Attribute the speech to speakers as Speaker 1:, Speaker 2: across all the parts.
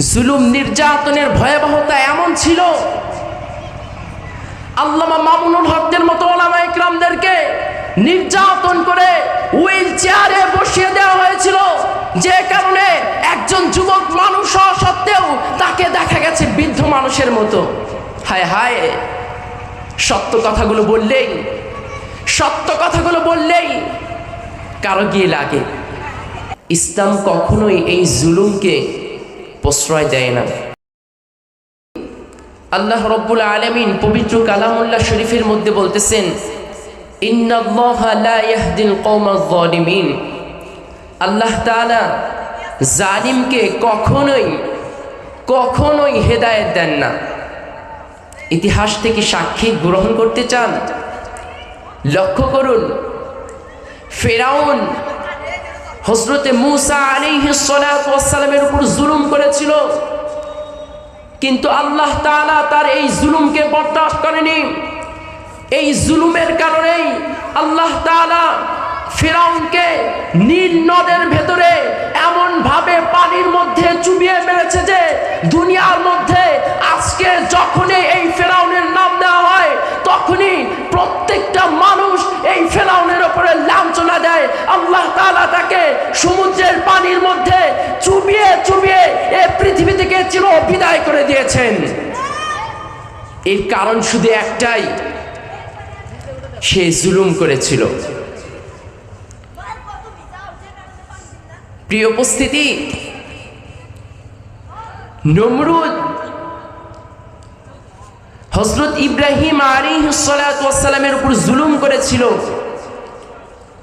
Speaker 1: জুলুম নির্যাতনের ভয়াবহতা এমন ছিল। আল্লামা মামুনুল হকদের মতো ওলামা ইকরামদেরকে নির্যাতন করে হুইল চেয়ারে বসিয়ে দেওয়া হয়েছিল। যে কারণে একজন যুবক মানুষ হওয়া সত্ত্বেও তাকে দেখা গেছে বৃদ্ধ মানুষের মতো। হায় হায়, সত্য কথাগুলো বললেই, সত্য কথাগুলো বললেই কারও গিয়ে লাগে। ইসলাম কখনোই এই জুলুমকে প্রশ্রয় দেয় না। আল্লাহ রব্বুল আলমিন পবিত্র কালামুল্লাহ শরীফের মধ্যে বলতেছেন আল্লাহ জালিমকে কখনোই কখনোই হেদায়েত দেন না। ইতিহাস থেকে সাক্ষী গ্রহণ করতে চান, লক্ষ্য করুন, ফেরাউন হজরতে মুসা আলিহাসালামের উপর জুলুম করেছিল। কিন্তু আল্লাহ তাআলা তার এই জুলুমকে বরদাস্ত করেনি। এই জুলুমের কারণেই আল্লাহ তাআলা ফেরাউনকে নীল নদের ভেতরে এমন ভাবে পানির মধ্যে চুবিয়ে মেরেছে যে দুনিয়ার মধ্যে আজকে তাআলা তাকে সমুদ্রের পানির মধ্যে চুবিয়ে চুবিয়ে এ পৃথিবী থেকে চির বিদায় করে দিয়েছেন। এর কারণ শুধু একটাই, সে জুলুম করেছিল। প্রিয় উপস্থিতি, নমরুদ হজরত ইব্রাহিম আলিহাসালামের উপর জুলুম করেছিল।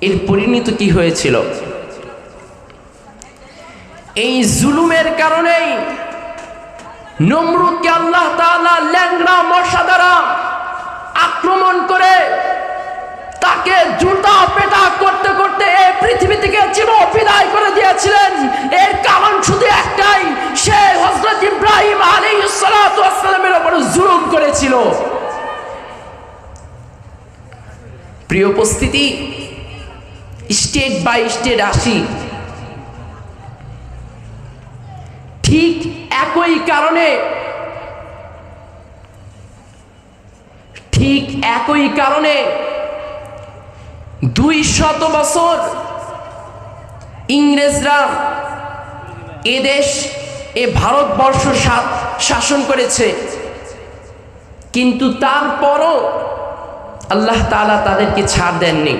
Speaker 1: এর পরিণত কি হয়েছিল? এই জুলুমের কারণেই নমরুদকে আল্লাহ তাআলা ল্যাংড়া মশা দ্বারা আক্রমণ করে তাকে জুতা পেটা করতে করতে এই পৃথিবী থেকে চির বিদায় করে দিয়েছিলেন। এর কারণ শুধু একটাই, সে হজরত ইব্রাহিম আলী সালামের উপর জুলুম করেছিল। প্রিয় উপস্থিতি স্টেট বাই স্টেট আসি। ঠিক একই কারণে, ঠিক একই কারণে দুই শত বছর ইংরেজরা এদেশ এ ভারতবর্ষ শাসন করেছে। কিন্তু তারপরও আল্লাহ তালা তাদেরকে ছাড় দেননি।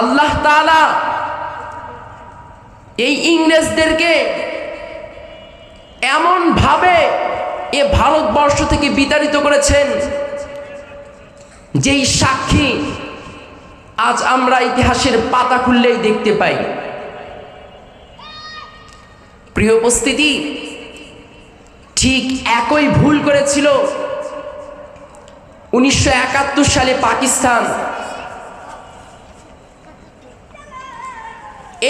Speaker 1: আল্লাহ তালা এই ইংরেজদেরকে এমন ভাবে এ ভারতবর্ষ থেকে বিতাড়িত করেছেন যেই সাক্ষী আজ আমরা ইতিহাসের পাতা খুললেই দেখতে পাই। প্রিয় উপস্থিতি, ঠিক একই ভুল করেছিল উনিশশো একাত্তর সালে পাকিস্তান।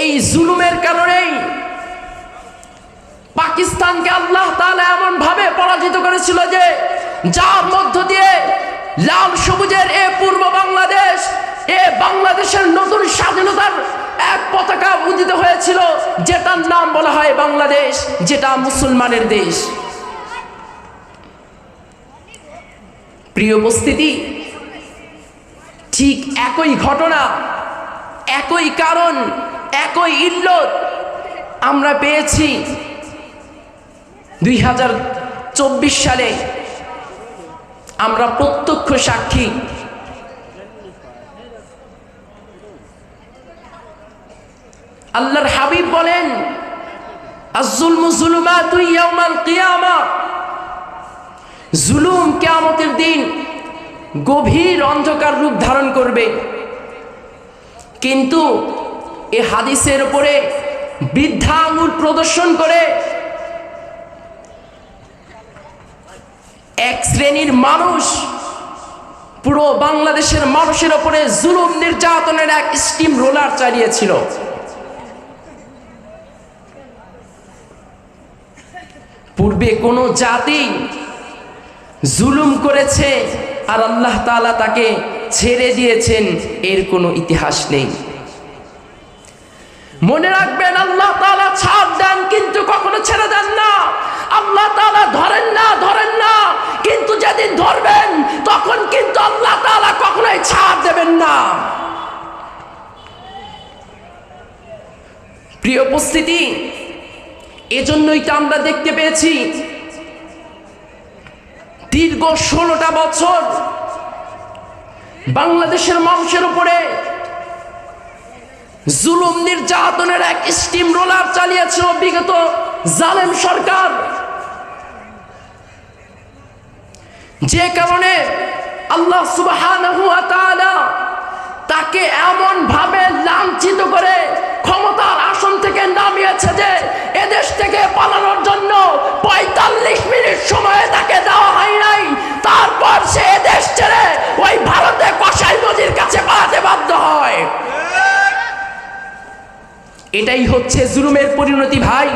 Speaker 1: এই জুলুমের কারণেই পাকিস্তানকে আল্লাহ তাআলা এমন ভাবে পরাজিত করেছিল যে, যার মধ্য দিয়ে লাল সবুজের এ পূর্ব বাংলাদেশ, এ বাংলাদেশের নতুন স্বাধীনতার এক পতাকা উদিত হয়েছিল, যেটার নাম বলা হয় বাংলাদেশ, যেটা মুসলমানের দেশ। প্রিয় উপস্থিতি, ঠিক একই ঘটনা, একই কারণ একই ইল্লত আমরা পেয়েছি দুই হাজার চব্বিশ সালে। আমরা প্রত্যক্ষ সাক্ষী। আল্লাহর হাবিব বলেন জুলুম কেয়ামতের দিন গভীর অন্ধকার রূপ ধারণ করবে। কিন্তু এ হাদিসের উপরে বৃদ্ধা আঙুল প্রদর্শন করে এক শ্রেণির মানুষ, পুরো বাংলাদেশের মানুষের ওপরে জুলুম নির্যাতনের এক স্টিম রোলার চালিয়েছিল। পূর্বে কোনো জাতি জুলুম করেছে আর আল্লাহ তাআলা তাকে ছেড়ে দিয়েছেন, এর কোনো ইতিহাস নেই। মনে রাখবেন, আল্লাহ তালা ছাড় দেন, কিন্তু কখনো ছেড়ে দেন না। আল্লাহ তালা ধরেন না ধরেন না। কিন্তু যেদিন ধরবেন, তখন কিন্তু আল্লাহ তালা কখনোই ছাড় দেবেন না। প্রিয় উপস্থিতি, এজন্যই তো আমরা দেখতে পেয়েছি, দীর্ঘ ষোলোটা বছর বাংলাদেশের মানুষের উপরে জুলুম নির্যাতনের এক স্টিম রোলার চালিয়েছিল বিগত জালেম সরকার। যে কারণে আল্লাহ তাআলা তাকে এমন ভাবে লাঞ্ছিত করে ক্ষমতার আসন থেকে নামিয়েছে যে এদেশ থেকে পালানোর জন্য পঁয়তাল্লিশ মিনিট সময় তাকে দেওয়া হয় নাই। তারপর সে এদেশ ছেড়ে ওই ভারতে কসাই নদীর কাছে পালাতে বাধ্য হয়। এটাই হচ্ছে জুলুমের পরিণতি ভাই।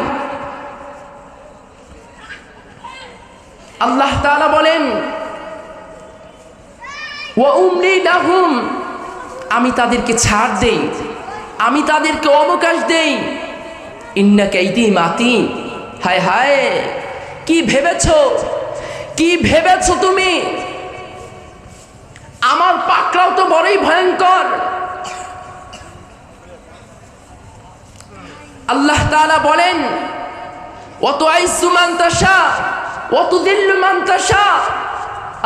Speaker 1: আল্লাহ তাআলা বলেন আমি তাদেরকে ছাড় দেই, আমি তাদেরকে অবকাশ দেই। ইন্না কাইদি মাতি, হায় হায়, কি ভেবেছো কি ভেবেছো তুমি? আমার পাকড়াও তো বড়ই ভয়ঙ্কর। আল্লাহ তাআলা বলেন অত আইসু মান্তাসা অত দিল্লু মান্তাসা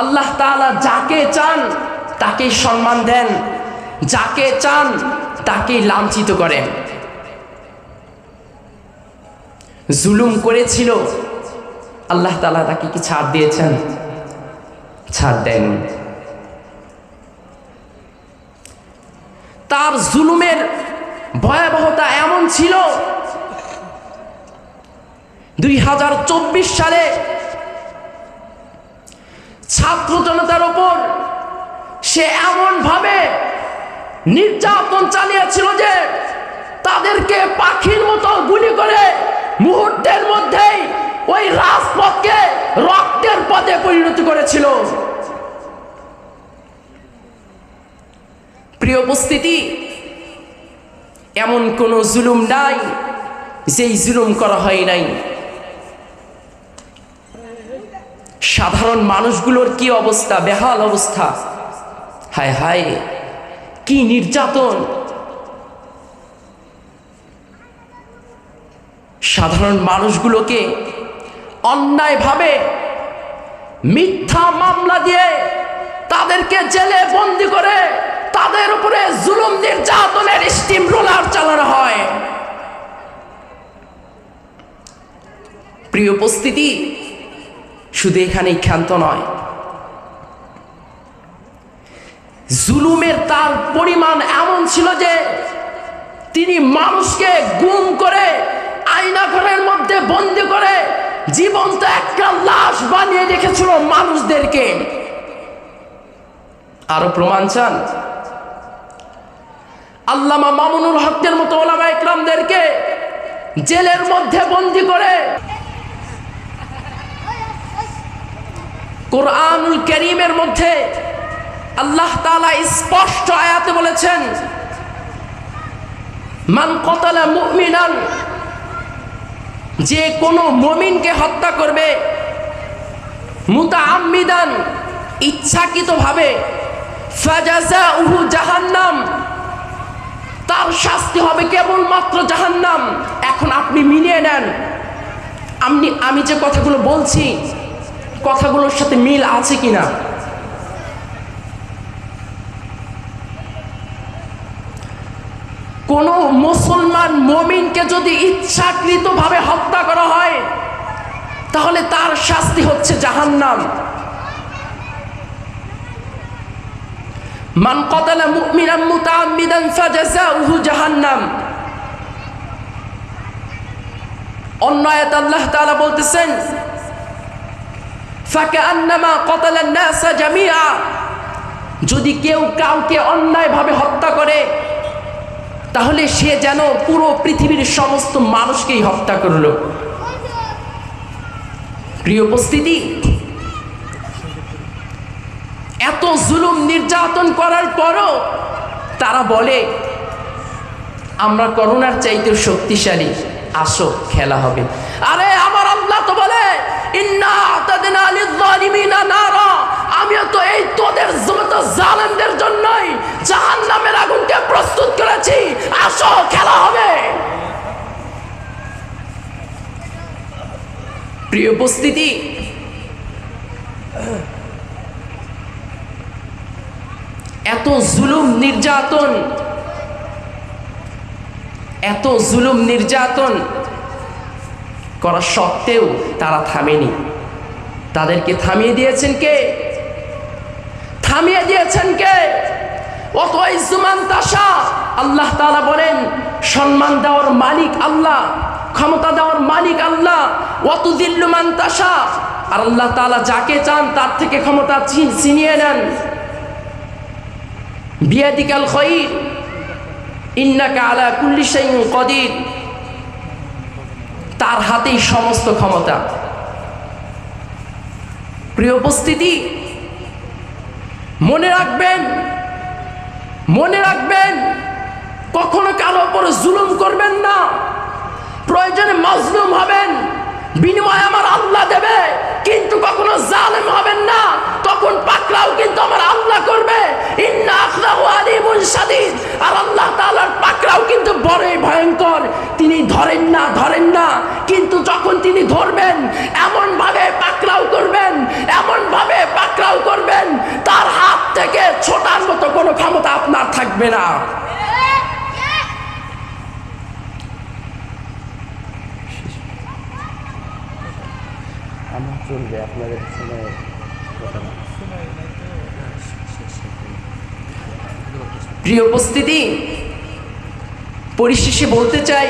Speaker 1: আল্লাহ তাআলা যাকে চান তাকে সম্মান দেন, যাকে চান তাকে লাঞ্ছিত করেন। জুলুম করেছিল, আল্লাহ তালা তাকে কি ছাড় দিয়েছেন? ছাড় দেন তার জুলুমের ভয়াবহতা এমন ছিল। দুই হাজার চব্বিশ সালে ছাত্র জনতার ওপর সে এমন ভাবে নির্যাতন চালিয়েছিল যে তাদেরকে পাখির মতো গুলি করে মুহূর্তের মধ্যেই ওই রাজপথকে রক্তের পথে পরিণত করেছিল। প্রিয় উপস্থিতি এমন কোনো জুলুম নাই, যেই জুলুম করা হয় নাই। সাধারণ মানুষগুলোর কি অবস্থা? বেহাল অবস্থা। হায় হায়, কি নির্যাতন। সাধারণ মানুষগুলোকে অন্যায়ভাবে মিথ্যা মামলা দিয়ে তাদেরকে জেলে বন্দি করে তাদের উপরে জুলুম নির্যাতনের স্টিম রোলার চালানো হয়। প্রিয় উপস্থিতি, শুধু এখানেই ক্ষান্ত নয়। জুলুমের তার পরিমাণ এমন ছিল যে, তিনি মানুষকে গুম করে আয়না ঘরের মধ্যে বন্দি করে জীবন্ত একটা লাশ বানিয়ে রেখেছিল মানুষদেরকে। আরও প্রমাণ চান। আল্লামা মামুনুল হকের মতো ওলামা ইকরামদেরকে জেলের মধ্যে বন্দি করে কোরআনুল করিমের মধ্যে আল্লাহ তাআলা স্পষ্ট আয়াতে বলেছেন, মান কতালা মুমিনান যে কোনো মমিনকে হত্যা করবে মুতা আম্মিদান ইচ্ছাকৃতভাবে ফাজাজা উহু জাহান্নাম। তার শাস্তি হবে কেবলমাত্র জাহান্নাম। এখন আপনি মিলিয়ে নেন। আপনি, আমি যে কথাগুলো বলছি, কথাগুলোর সাথে মিল আছে কিনা? কোন মুসলমান মমিনকে যদি ইচ্ছাকৃতভাবে হত্যা করা হয়, তাহলে তার শাস্তি হচ্ছে জাহান্নাম। মান কতালা মুমিনান মুতাআম্মিদান ফাজাযাউহু জাহান্নাম। অন্য আয়াত আল্লাহ তাআলা বলতেছেন ফাকান্নামা কতালান নাসা জামিআ। যদি কেউ কাউকে অন্যায়ভাবে হত্যা করে, তাহলে সে যেন পুরো পৃথিবীর সমস্ত মানুষকেই হত্যা করল। প্রিয় উপস্থিতি এত জুলুম নির্যাতন করার পরও তারা বলে, আমরা করোনার চাইতে শক্তিশালী। আসো, খেলা হবে। আরে আমার আল্লাহ তো বলে আমিও তো এই তোদের জন্যই নামের প্রস্তুত করেছি। আসো, খেলা হবে। প্রিয় উপস্থিতি এত জুলুম নির্যাতন, এত জুলুম নির্যাতন করা সত্ত্বেও তারা থামেনি। তাদেরকে থামিয়ে দিয়েছেন কে? থামিয়ে দিয়েছেন কে? অত ইসুমান তাসা, আল্লাহ তাআলা বলেন, সম্মান দেওয়ার মালিক আল্লাহ, ক্ষমতা দেওয়ার মালিক আল্লাহ অত দিল্লুমান তাসা আর আল্লাহ তাআলা যাকে চান তার থেকে ক্ষমতা ছিনিয়ে নেন। বিয়াদিকাল খৈর ইন্নাকা আলা কুল্লি কদির। তার হাতেই সমস্ত ক্ষমতা। প্রিয় উপস্থিতি, মনে রাখবেন মনে রাখবেন, কখনো কারও ওপর জুলুম করবেন না। প্রয়োজনে মজলুম হবেন। বিনিময় আমার আল্লাহ দেবে, কিন্তু কখনো জালেম হবেন না। তখন পাকড়াও কিন্তু আমার আল্লাহ করবে। ইন্না শাদীদ। আর আল্লাহ তাআলার পাকড়াও কিন্তু বড়ই ভয়ঙ্কর। তিনি ধরেন না ধরেন না। কিন্তু যখন তিনি ধরবেন এমন ভাবে পাকড়াও করবেন এমন ভাবে পাকড়াও করবেন, তার হাত থেকে ছোটার মতো কোনো ক্ষমতা আপনার থাকবে না।
Speaker 2: আমার চলবে আপনাদের সময় কথা না
Speaker 1: প্রিয় উপস্থিতি, পরিশেষে বলতে চাই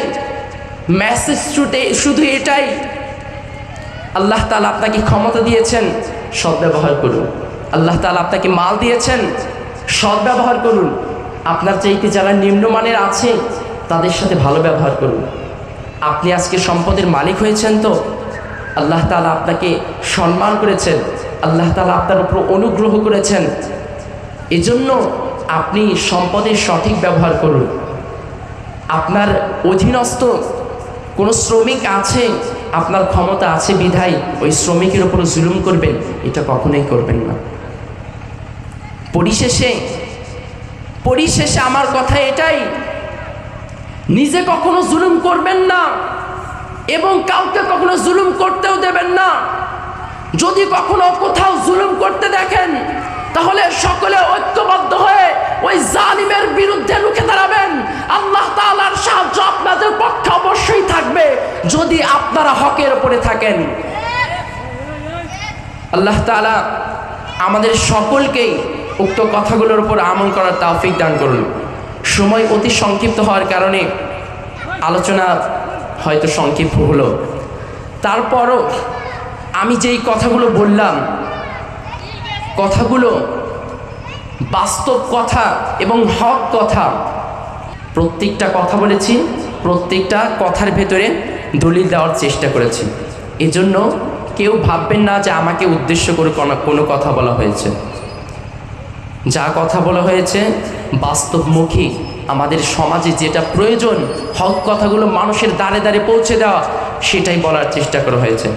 Speaker 1: মেসেজ শুটে শুধু এটাই, আল্লাহ তালা আপনাকে ক্ষমতা দিয়েছেন সদ্ব্যবহার করুন। আল্লাহ তালা আপনাকে মাল দিয়েছেন সদ্ব্যবহার করুন। আপনার চাইতে যারা নিম্নমানের আছে, তাদের সাথে ভালো ব্যবহার করুন। আপনি আজকে সম্পদের মালিক হয়েছেন তো, আল্লাহ তালা আপনাকে সম্মান করেছেন, আল্লাহ তালা আপনার উপর অনুগ্রহ করেছেন। এজন্য আপনি সম্পদের সঠিক ব্যবহার করুন। আপনার অধীনস্থ কোনো শ্রমিক আছে? আপনার ক্ষমতা আছে বিধায়, ওই শ্রমিকের উপর জুলুম করবেন, এটা কখনোই করবেন না। পরিশেষে পরিশেষে আমার কথা এটাই, নিজে কখনো জুলুম করবেন না এবং কাউকে কখনো জুলুম করতেও দেবেন না। যদি কখনো কোথাও জুলুম করতে দেখেন তাহলে সকলে ঐক্যবদ্ধ হয়ে ওই জালিমের বিরুদ্ধে রুখে দাঁড়াবেন। আল্লাহ তাআলার সাহায্য আপনাদের পক্ষে অবশ্যই থাকবে, যদি আপনারা হকের উপরে থাকেন। আল্লাহ তাআলা আমাদের সকলকেই উক্ত কথাগুলোর উপর আমল করার তৌফিক দান করুন। সময় অতি সংক্ষিপ্ত হওয়ার কারণে আলোচনা হয়তো সংক্ষিপ্ত হলো। তারপরও আমি যেই কথাগুলো বললাম কথাগুলো বাস্তব কথা এবং হক কথা। প্রত্যেকটা কথা বলেছি, প্রত্যেকটা কথার ভেতরে দলিল দেওয়ার চেষ্টা করেছি। এজন্য কেউ ভাববেন না যে আমাকে উদ্দেশ্য করে কোনো কোনো কথা বলা হয়েছে। যা কথা বলা হয়েছে বাস্তবমুখী। আমাদের সমাজে যেটা প্রয়োজন, হক কথাগুলো মানুষের দ্বারে দ্বারে পৌঁছে দেওয়া, সেটাই বলার চেষ্টা করা হয়েছে।